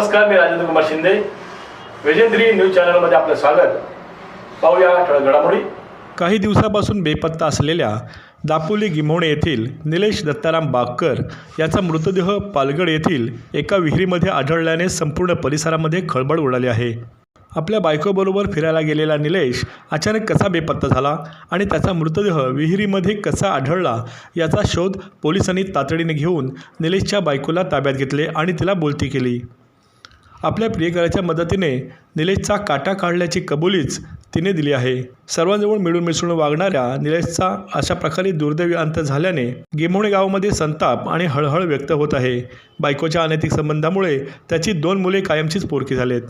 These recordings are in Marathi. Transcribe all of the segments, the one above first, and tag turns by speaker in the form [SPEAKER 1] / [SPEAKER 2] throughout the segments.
[SPEAKER 1] नमस्कार मी राजेंद्र कुमार शिंदे. वेजेंद्री न्यूज चॅनलमध्ये आपलं स्वागत. पाहूया ठळक घडामोडी.
[SPEAKER 2] काही दिवसापासून बेपत्ता असलेल्या दापोली गिमोणे येथील निलेश दत्ताराम बागकर याचा मृतदेह पालगड येथील एका विहिरीमध्ये आढळल्याने संपूर्ण परिसरामध्ये खळबळ उडाली आहे. आपल्या बायकोबरोबर फिरायला गेलेला निलेश अचानक कसा बेपत्ता झाला आणि त्याचा मृतदेह विहिरीमध्ये कसा आढळला याचा शोध पोलिसांनी तातडीने घेऊन निलेशच्या बायकोला ताब्यात घेतले आणि तिला बोलती केली. आपल्या प्रियकराच्या मदतीने निलेशचा काटा काढल्याची कबुलीच तिने दिली आहे. सर्वांजवळ मिळून मिसळून वागणाऱ्या निलेशचा अशा प्रकारे दुर्दैवी अंत झाल्याने गिमोणे गावामध्ये संताप आणि हळहळ व्यक्त होत आहे. बायकोच्या अनैतिक संबंधामुळे त्याची दोन मुले कायमचीच पोरकी झालेत.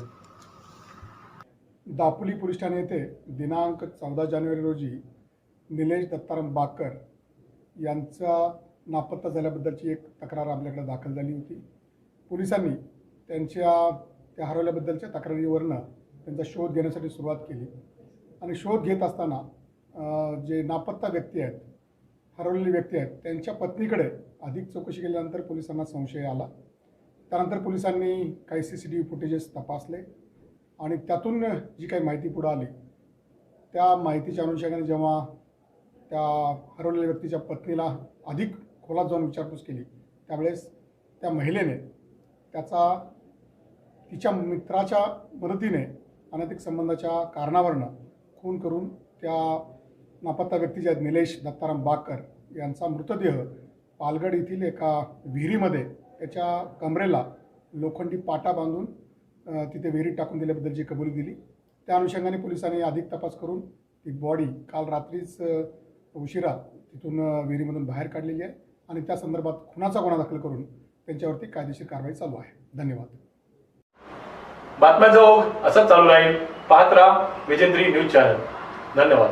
[SPEAKER 3] दापोली पोलीस ठाणे येथे दिनांक चौदा जानेवारी रोजी निलेश दत्ताराम बाकर यांचा नापत्ता झाल्याबद्दलची एक तक्रार आपल्याकडे दाखल झाली होती. पोलिसांनी त्यांच्या त्या हरवल्याबद्दलच्या तक्रारीवरनं त्यांचा शोध घेण्यासाठी सुरुवात केली. आणि शोध घेत असताना जे नापत्ता व्यक्ती आहेत हरवलेली व्यक्ती आहेत त्यांच्या पत्नीकडे अधिक चौकशी केल्यानंतर पोलिसांना संशय आला. त्यानंतर पोलिसांनी काही सी सी टी व्ही फुटेजेस तपासले आणि त्यातून जी काही माहिती पुढं आली त्या माहितीच्या अनुषंगाने जेव्हा त्या हरवलेल्या व्यक्तीच्या पत्नीला अधिक खोलात जाऊन विचारपूस केली त्यावेळेस त्या महिलेने त्याचा तिच्या मित्राच्या मदतीने अनैतिक संबंधाच्या कारणावरनं खून करून त्या नापत्ता व्यक्ती जे आहेत निलेश दत्ताराम बाकर यांचा मृतदेह पालगड येथील एका विहिरीमध्ये त्याच्या कमरेला लोखंडी पाटा बांधून तिथे विहिरीत टाकून दिल्याबद्दलची कबुली दिली त्या अनुषंगाने पोलिसांनी अधिक तपास करून ती बॉडी काल रात्रीच उशिरा तिथून विहिरीमधून बाहेर काढलेली आहे आणि त्या संदर्भात खुनाचा गुन्हा दाखल करून त्यांच्यावरती कायदेशीर कारवाई चालू आहे. धन्यवाद.
[SPEAKER 1] बातम्यांचा ओघ असाच चालू राहील. पाहत राहा विजेंद्री न्यूज चॅनल. धन्यवाद.